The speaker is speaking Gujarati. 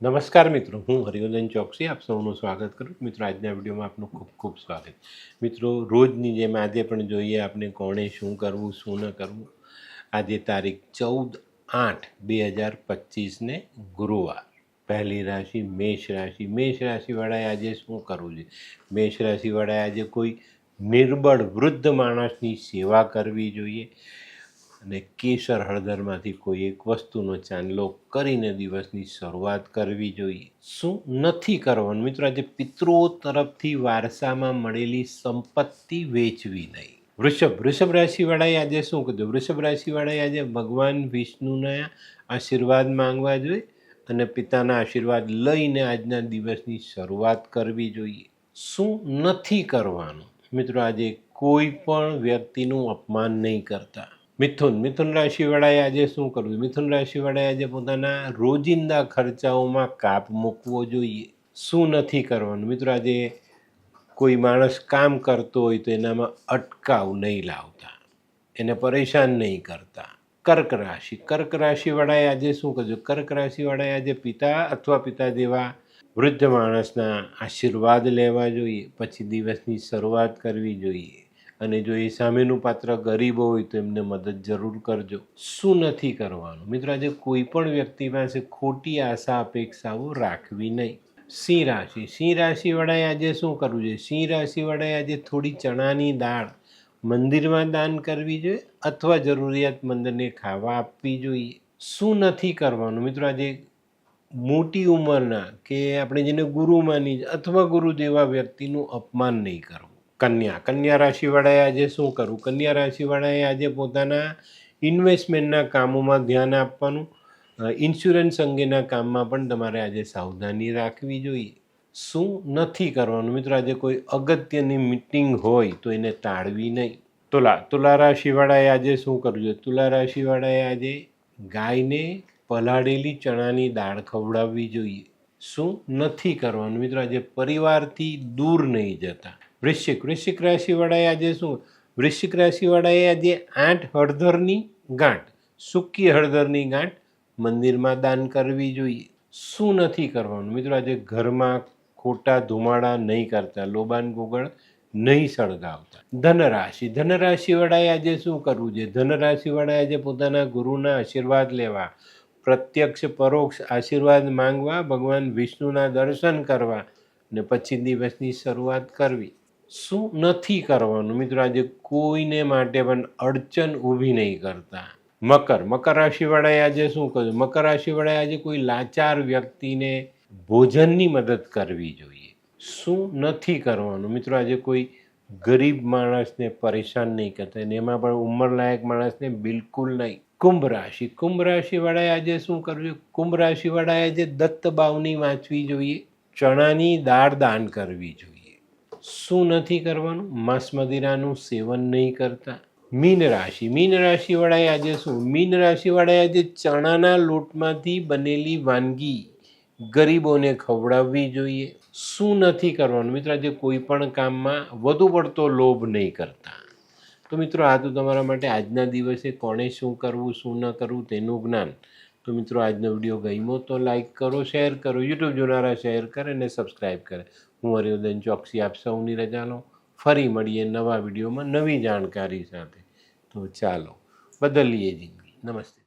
નમસ્કાર મિત્રો, હું હરિવર્ધન ચોકસી, આપ સૌનું સ્વાગત કરું મિત્રો, આજના વિડીયોમાં આપનું ખૂબ ખૂબ સ્વાગત. મિત્રો, રોજની જેમ આજે પણ જોઈએ આપણે કોણે શું કરવું, શું ન કરવું. આજે તારીખ ચૌદ આઠ બે હજાર પચીસને ગુરુવાર. પહેલી રાશિ મેષ રાશિ. મેષ રાશિવાળાએ આજે શું કરવું છે મેષ રાશિવાળાએ આજે કોઈ નિર્બળ વૃદ્ધ માણસની સેવા કરવી જોઈએ. અને કેસર હળદરમાંથી કોઈ એક વસ્તુનો ચાંદલો કરીને દિવસની શરૂઆત કરવી જોઈએ. શું નથી કરવાનું? મિત્રો, આજે પિતૃઓ તરફથી વારસામાં મળેલી સંપત્તિ વેચવી નહીં. વૃષભ વૃષભ રાશિવાળાએ આજે શું કીધું? વૃષભ રાશિવાળાએ આજે ભગવાન વિષ્ણુના આશીર્વાદ માંગવા જોઈએ અને પિતાના આશીર્વાદ લઈને આજના દિવસની શરૂઆત કરવી જોઈએ. શું નથી કરવાનું? મિત્રો, આજે કોઈ પણ વ્યક્તિનું અપમાન નહીં કરતા. મિથુન મિથુન રાશિવાળાએ આજે શું કરવું? મિથુન રાશિવાળાએ આજે પોતાના રોજિંદા ખર્ચાઓમાં કાપ મૂકવો જોઈએ. શું નથી કરવાનું? મિત્રો, આજે કોઈ માણસ કામ કરતો હોય તો એનામાં અટકાવ નહીં લાવતા. એને પરેશાન નહીં કરતા. કર્ક રાશિ, કર્ક રાશિવાળાએ આજે શું કરજો કર્ક રાશિવાળાએ આજે પિતા અથવા પિતા જેવા વૃદ્ધ માણસના આશીર્વાદ લેવા જોઈએ. પછી દિવસની શરૂઆત કરવી જોઈએ. અને જો એ સામેનું પાત્ર ગરીબ હોય તો એમને મદદ જરૂર કરજો. શું નથી કરવાનું? મિત્રો, આજે કોઈ પણ વ્યક્તિ પાસે ખોટી આશા, અપેક્ષાઓ રાખવી નહીં. સિંહ રાશિ. સિંહ રાશિવાળાએ આજે શું કરવું જોઈએ? સિંહ રાશિવાળાએ આજે થોડી ચણાની દાળ મંદિરમાં દાન કરવી જોઈએ અથવા જરૂરિયાતમંદને ખાવા આપવી જોઈએ? શું નથી કરવાનું? મિત્રો, આજે મોટી ઉંમરના કે આપણે જેને ગુરુ માની અથવા ગુરુ જેવા વ્યક્તિનું અપમાન નહીં કરવું કન્યા. કન્યા રાશિવાળાએ આજે શું કરવું? કન્યા રાશિવાળાએ આજે પોતાના ઇન્વેસ્ટમેન્ટના કામોમાં ધ્યાન આપવાનું. ઇન્સ્યોરન્સ અંગેના કામમાં પણ તમારે આજે સાવધાની રાખવી જોઈએ. શું નથી કરવાનું? મિત્રો, આજે કોઈ અગત્યની મિટિંગ હોય તો એને ટાળવી નહીં. તુલા તુલા રાશિવાળાએ આજે શું કરવું જોઈએ? તુલા રાશિવાળાએ આજે ગાયને પલાળેલી ચણાની દાળ ખવડાવવી જોઈએ. શું નથી કરવાનું? મિત્રો, આજે પરિવારથી દૂર નહીં જતા. વૃશ્ચિક. વૃશ્ચિક રાશિવાળાએ આજે શું? વૃશ્ચિક રાશિવાળાએ આજે આઠ હળદરની ગાંઠ, સૂકી હળદરની ગાંઠ મંદિરમાં દાન કરવી જોઈએ. શું નથી કરવાનું? મિત્રો, આજે ઘરમાં ખોટા ધુમાડા નહીં કરતા, લોબાન ગોગળ નહીં સળગાવતા. ધનરાશિ. ધનરાશિવાળાએ આજે શું કરવું છે ધનરાશિવાળાએ આજે પોતાના ગુરુના આશીર્વાદ લેવા, પ્રત્યક્ષ પરોક્ષ આશીર્વાદ માંગવા, ભગવાન વિષ્ણુના દર્શન કરવા ને પછી દિવસની શરૂઆત કરવી. શું નથી કરવાનું? મિત્રો, આજે કોઈને માટે પણ અડચણ ઊભી નહીં કરતા. મકર મકર રાશિવાળાએ આજે શું કહ્યું મકર રાશિવાળાએ આજે કોઈ લાચાર વ્યક્તિને ભોજનની મદદ કરવી જોઈએ. શું નથી કરવાનું? મિત્રો, આજે કોઈ ગરીબ માણસને પરેશાન નહીં કરતા. અને એમાં પણ ઉંમરલાયક માણસને બિલકુલ નહીં. કુંભ રાશિ. કુંભ રાશિવાળાએ આજે શું કરવું જોઈએ કુંભ રાશિવાળાએ આજે દત્ત બાવની વાંચવી જોઈએ. ચણાની દાળ દાન કરવી જોઈએ. શું નથી કરવાનું? માંસ મદિરાનું સેવન નહીં કરતા. મીન રાશિ. મીન રાશિવાળાએ આજે શું? મીન રાશિવાળાએ આજે ચણાના લોટમાંથી બનેલી વાનગી ગરીબોને ખવડાવવી જોઈએ. શું નથી કરવાનું? મિત્રો, આજે કોઈ પણ કામમાં વધુ પડતો લોભ નહીં કરતા. તો મિત્રો, આ તો તમારા માટે આજના દિવસે કોણે શું કરવું, શું ન કરવું તેનું જ્ઞાન. તો મિત્રો, આજનો વીડિયો ગમ્યો તો લાઈક કરો, શેર કરો, યુટ્યુબ જોનારા શેર કરે અને સબસ્ક્રાઈબ કરે. હું હરિવર્ધન ચોકસી આપ સૌની રજા લો ફરી મળીએ નવા વિડીયોમાં નવી જાણકારી સાથે. તો ચાલો, બદલીએ જિંદગી. નમસ્તે.